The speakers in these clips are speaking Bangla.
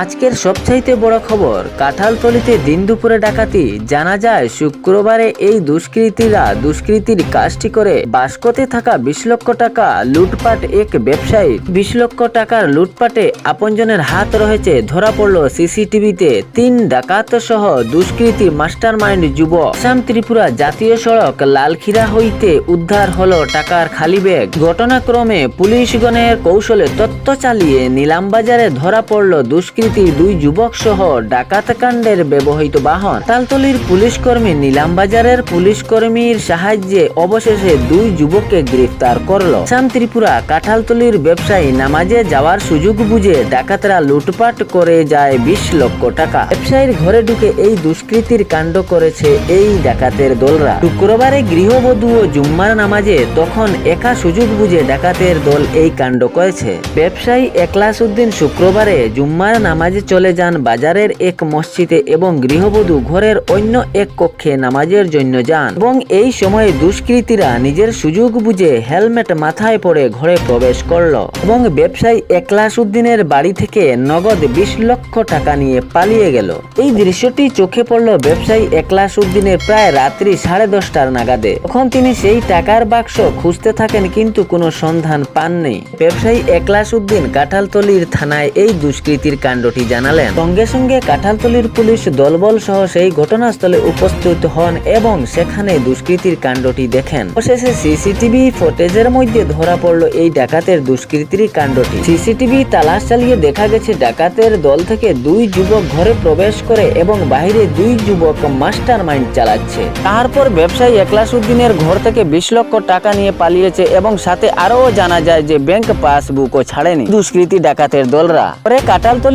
আজকের সবচাইতে বড় খবর, কাঁঠালতলিতে দিন দুপুরে ডাকাতি, জানা যায় শুক্রবারে এই দুষ্কৃতীরা দুষ্কৃতির কাজটি করে বাস্কতে থাকা বিশ লক্ষ টাকা লুটপাট এক ব্যবসায়ী। বিশ লক্ষ টাকার লুটপাটে আপনজনের হাত রয়েছে, ধরা পড়ল সিসিটিভিতে। তিন ডাকাত সহ দুষ্কৃতী মাস্টার মাইন্ড যুব আসাম ত্রিপুরা জাতীয় সড়ক লালখিরা হইতে উদ্ধার হলো টাকার খালি ব্যাগ। ঘটনাক্রমে পুলিশগণের কৌশলে তত্ত্ব চালিয়ে নিলামবাজারে ধরা পড়ল দুষ্কৃতী দুই যুবক সহ ডাকাত কাণ্ডের ব্যবহৃত বাহন। তালতলির পুলিশ কর্মী নিলামবাজারের পুলিশ কর্মীর সাহায্যে অবশেষে দুই যুবককে গ্রেফতার করল। আসাম ত্রিপুরা কাঁঠালতলির ব্যবসায়ী নামাজে যাওয়ার সুযোগ বুঝে ডাকাতরা লুটপাট করে যায় বিশ লক্ষ টাকা। ব্যবসায়ীর ঘরে ঢুকে এই দুষ্কৃতির কাণ্ড করেছে এই ডাকাতের দলরা। শুক্রবারে গৃহবধূ ও জুম্মার নামাজে তখন একা সুযোগ বুঝে ডাকাতের দল এই কাণ্ড করেছে। ব্যবসায়ী একলাস উদ্দিন শুক্রবারে জুম্মার নামাজে চলে যান বাজারের এক মসজিদে এবং গৃহবধূ ঘরের অন্য এক কক্ষে নামাজের জন্য যান। এবং এই সময়ে দুষ্কৃতীরা নিজের সুযোগ বুঝে হেলমেট মাথায় পরে ঘরে প্রবেশ করল। এবং ব্যবসায়ী একলাস উদ্দিনের বাড়ি থেকে নগদ বিশ লক্ষ টাকা নিয়ে পালিয়ে গেল। এই দৃশ্যটি চোখে পড়ল ব্যবসায়ী একলাস উদ্দিনের প্রায় রাত্রি সাড়ে দশটার নাগাদে। তখন তিনি সেই টাকার বাক্স খুঁজতে থাকেন কিন্তু কোনো সন্ধান পাননি। ব্যবসায়ী একলাস উদ্দিন কাঁঠালতলির থানায় এই দুষ্কৃতির কাণ্ডটি জানালেন। সঙ্গে সঙ্গে কাঁঠালতলির পুলিশ দলবল সহ সেই ঘটনাস্থলে উপস্থিত হন এবং সেখানে দুষ্কৃতির কাণ্ডটি দেখেন। অবশেষে সিসিটিভি ফুটেজের মধ্যে ধরা পড়ল এই ডাকাতের দুষ্কৃতির কাণ্ডটি। সিসিটিভি তালাশ চালিয়ে দেখা গেছে, ডাকাতের দল থেকে দুই যুবক ঘরে প্রবেশ করে এবং বাইরে দুই যুবক মাস্টার মাইন্ড চালাচ্ছে। তারপর ব্যবসায়ী একলাস উদ্দিনের ঘর থেকে বিশ লক্ষ টাকা নিয়ে পালিয়েছে এবং সাথে আরও জানা যায় যে ব্যাংক পাসবুকও ছাড়েনি। দুষ্কৃতী ডাকাতের দলরা। পরে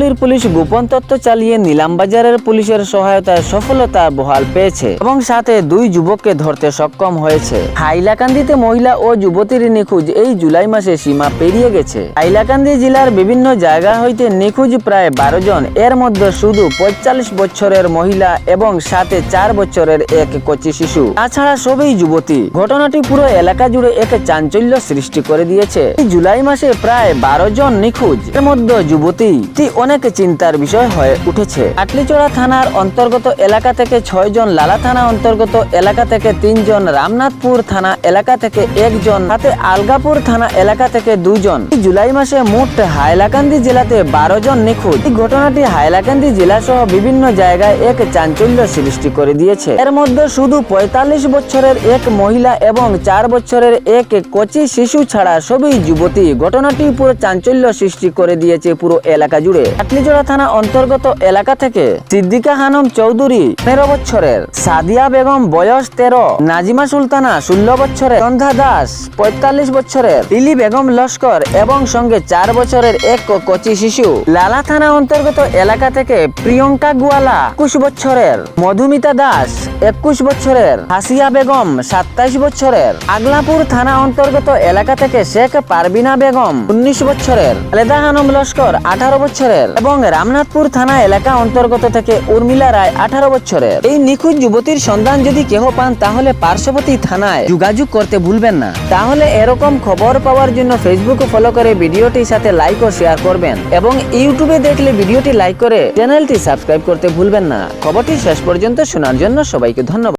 কাটালতলির পুলিশ গোপন তত্ত্ব চালিয়ে নিলামবাজারের পুলিশের সহায়তায় সফলতা বহাল পেয়েছে এবং সাথে দুই যুবককে ধরতে সক্ষম হয়েছে। হাইলাকান্দিতে মহিলা ও যুবতীর নিখোঁজ এই জুলাই মাসে সীমা পেরিয়ে গেছে। হাইলাকান্দি জেলার বিভিন্ন জায়গা হইতে নিখোঁজ প্রায় বারো জন। এর মধ্যে শুধু পঁয়তাল্লিশ বছরের মহিলা এবং সাথে চার বছরের এক কচি শিশু। তাছাড়া সবই যুবতী। ঘটনাটি পুরো এলাকা জুড়ে এক চাঞ্চল্য সৃষ্টি করে দিয়েছে। জুলাই মাসে প্রায় বারো জন নিখোঁজ। এর মধ্যে যুবতী। টি অনেক চিন্তার বিষয় হয়ে উঠেছে। আটলিচড়া থানার অন্তর্গত এলাকা থেকে ছয় জন লালা থানা অন্তর্গত এলাকা থেকে তিনজন রামনাথপুর থানা এলাকা থেকে একজন সাথে আলগাপুর থানা এলাকা থেকে দুইজন এই জুলাই মাসে মোট হাইলাকান্দি জেলাতে বারো জন নিখোঁজ। এই ঘটনাটি হাইলাকান্দি জেলা সহ বিভিন্ন জায়গায় এক চাঞ্চল্য সৃষ্টি করে দিয়েছে। এর মধ্যে শুধু পঁয়তাল্লিশ বছরের এক মহিলা এবং চার বছরের এক কচি শিশু ছাড়া সবই যুবতী। ঘটনাটি পুরো চাঞ্চল্য সৃষ্টি করে দিয়েছে পুরো এলাকা জুড়ে। আটলিজোড়া থানা অন্তর্গত এলাকা থেকে সিদ্দিকা হানম চৌধুরী তেরো বছরের, সাদিয়া বেগম বয়স তেরো, নাজিমা সুলতানা ষোলো বছরের, সন্ধ্যা দাস পঁয়তাল্লিশ বছরের লিলি বেগম লস্কর এবং সঙ্গে চার বছরের এক কচি শিশু। লালা থানা অন্তর্গত এলাকা থেকে প্রিয়ঙ্কা গুয়ালা একুশ বছরের, মধুমিতা দাস একুশ বছরের, হাসিয়া বেগম সাতাইশ বছরের। আগলাপুর থানা অন্তর্গত এলাকা থেকে শেখ পারবিনা বেগম উনিশ বছরের আলেদা হানম লস্কর আঠারো বছরের। এবং রামনাথপুর থানা এলাকা অন্তর্গত থেকে উর্মিলা রায়, আঠারো বছরের। এই নিখোঁজ যুবতীর সন্ধান যদি কেহ পান, তাহলে পার্শ্ববর্তী থানায় যোগাযোগ করতে ভুলবেন না। তাহলে এরকম খবর পাওয়ার জন্য ফেসবুক ফলো করে ভিডিওটির সাথে লাইক ও শেয়ার করবেন এবং ইউটিউবে দেখলে ভিডিওটি লাইক করে চ্যানেলটি সাবস্ক্রাইব করতে ভুলবেন না। খবরটি শেষ পর্যন্ত শোনার জন্য সবাইকে ধন্যবাদ।